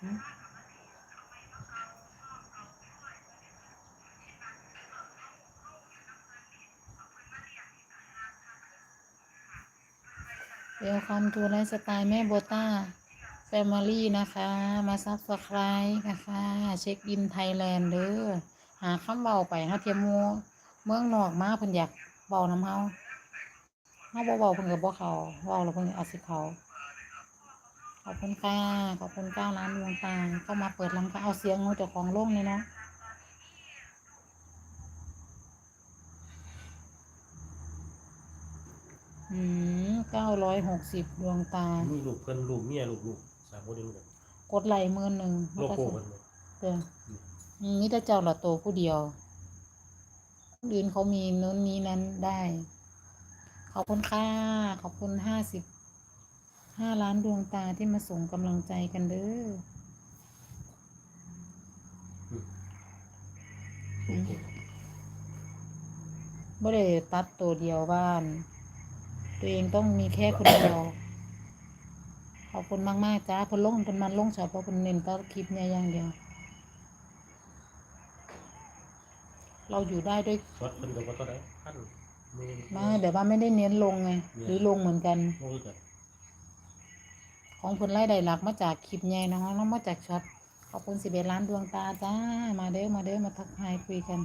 เวลคัมทูไลฟ์สไตล์แม่โบต้าแฟมิลี่นะคะ มาซับสไครต์นะคะ เช็คอินไทยแลนด์เด้อหาคำเบาไปเฮาเทียมูเมืองนอกมาเพิ่นอยากเบาน้ำเฮาเฮาเบาเพิ่นก็บ่เขาเว้าแล้วเพิ่นอาจสิเขา อบคุณค่ะขอบคุณเก้าล้านดวงตาเข้ามาเปิดลำก็เอาเสียงของเจ้าของโลกนี่เนาะอืมเก้าร้อยหกสิบดวงตา มีลูกเพิ่นลูกเมียลูกลูกสามคนเดียวกันกดไลค์หมื่นหนึ่งโลโก้เพิ่นเลยเด้อนี่แต่เจ้าละโตผู้เดียวคนอื่นเขามีนู้นนี้นั้นได้ ขอบคุณค่ะ ขอบคุณห้าสิบ ห้าล้านดวงตาที่มาส่งกำลังใจกันเด้อโลโก้บ่ได้ตัดตัวเดียวบ้าน ตัวเองต้องมีแค่คนเดียว ขอบคุณมากๆจ้าเพิ่นลงเพิ่นมันลงเฉพาะเพิ่นเน้นแตัคลิปเนี่ยอย่างเดียว เราอยู่ได้ด้วยสดเพิ่นก็บ่เท่าใดพันหมื่นไมาแต่ว่าไม่ได้เน้นลงไง หรือลงเหมือนกันบ่คือกัน ของเพิ่นไล่ได้หลักมาจากคลิปใหญ่นะน้องมาจากช็อตขอบคุณสิบเอ็ดล้านดวงตาจ้า มาเด้อมาเด้อมาทักทายคุยกัน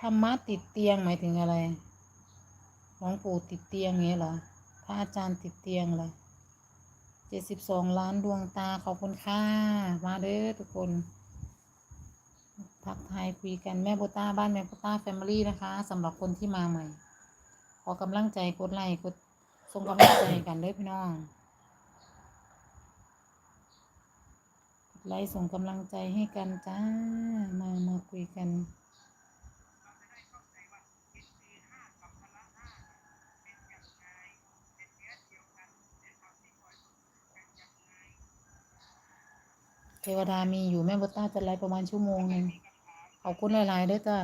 ธรรมะติดเตียงหมายถึงอะไรหลวงปู่ติดเตียงเงี้ยเหรอพระอาจารย์ติดเตียงเหรอ เจ็ดสิบสองล้านดวงตาขอบคุณค่ะมาเด้อทุกคนทักทายคุยกันแม่โบต้าบ้านแม่โบต้าแฟมิลี่นะคะสำหรับคนที่มาใหม่ ขอกำลังใจกดไลค์กดส่งกำลังใจกันเด้อพี่น้องกดไลค์ส่งกำลังใจให้กันจ้ามามาคุยกัน ทวดามีอยู่แม่โบต้าจะไลฟ์ประมาณชั่วโมงหนึ่งขอบคุณหลายๆเด้อจ้า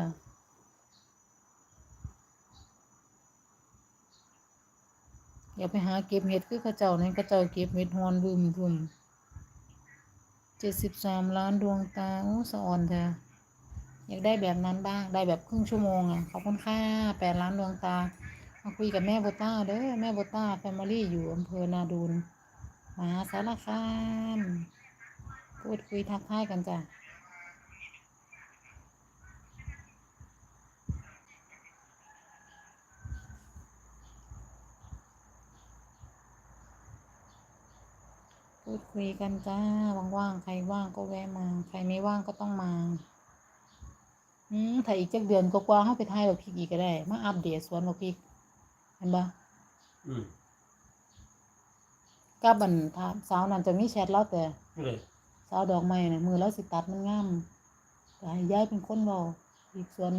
อย่าไปหาเก็บเห็ดคือเข้าเจ้านั่นเข้าเจ้าเก็บเห็ดฮอนบึมบึมเจ็ดสิบสามล้านดวงตาโอ้สะอ่อนแท้อยากได้แบบนั้นบ้างได้แบบครึ่งชั่วโมงอะขอบคุณค่าแปดล้านดวงตามาคุยกับแม่โบต้าเด้อแม่โบต้าแฟมิลี่อยู่อำเภอนาดูนมหาสารคาม พูดคุยทักทายกันจ้ะพูดคุยกันจ้าว่างๆใครว่างก็แวะมา ใครไม่ว่างก็ต้องมาอืมถ้าอีกจักเดือนก็กว่าๆเข้าไปถ่ายบักพริกอีกก็ได้ มาอัปเดตสวนบักพริกเห็นปะอืมกับบันทามสาวนั้นจะมีแชทแล้วแต่นี่เลยสาวดอกไม้น่ะมือแล้วสิตัดมันงามแต่ให้ย้ายเป็นคนเบาอีกสวน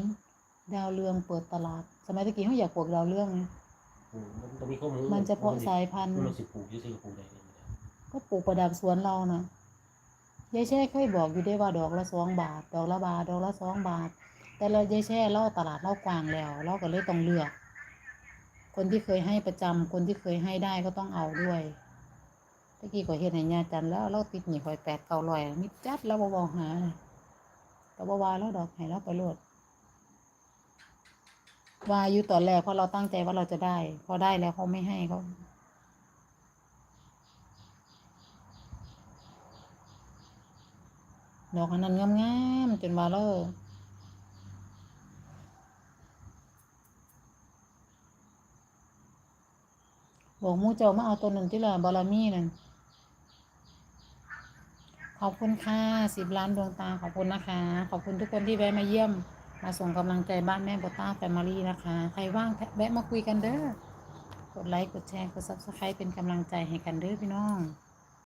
ดาวเรืองเปิดตลาด สมัยตะกี้เขาอยากปลูกดาวเรืองไงโอ้มันต้องมีข้อมูลมันจะเพาะสายพันธุ์ มันสิปลูกอยู่ซื่อๆปลูกได้เลยก็ปลูกประดับสวนเรานะยายแช่เคยบอกอยู่ได้ว่าดอกละสองบาท ดอกละบาทดอกละสองบาท แต่เรายายแช่เล่าตลาดเล่ากว้างแล้ว เราก็เลยต้องเลือก คนที่เคยให้ประจำคนที่เคยให้ได้ก็ต้องเอาด้วย ตะกี้ก็เห็นให้ยาจันแล้วเราติดหนีคอยแปดเก้าร้อยมิดจัดแล้วบ่บอกหาแต่บ่ว่าแล้วดอกให้เราไปโลดว่าอยู่ตอนแรกเพราะเราตั้งใจว่าเราจะได้ พอได้แล้วเขาไม่ให้เขาดอกอันนั้นงามๆจนว่าเราบอกมูเจ้ามาเอาตัวนั้นที่ละบารมีนั่น ขอบคุณค่ะสิบล้านดวงตาขอบคุณนะคะ ขอบคุณทุกคนที่แวะมาเยี่ยม มาส่งกำลังใจบ้านแม่โบต้าแฟมิลี่นะคะ ใครว่างแวะมาคุยกันเด้อกดไลค์กดแชร์กดซับสไครต์เป็นกำลังใจให้กันเด้อพี่น้อง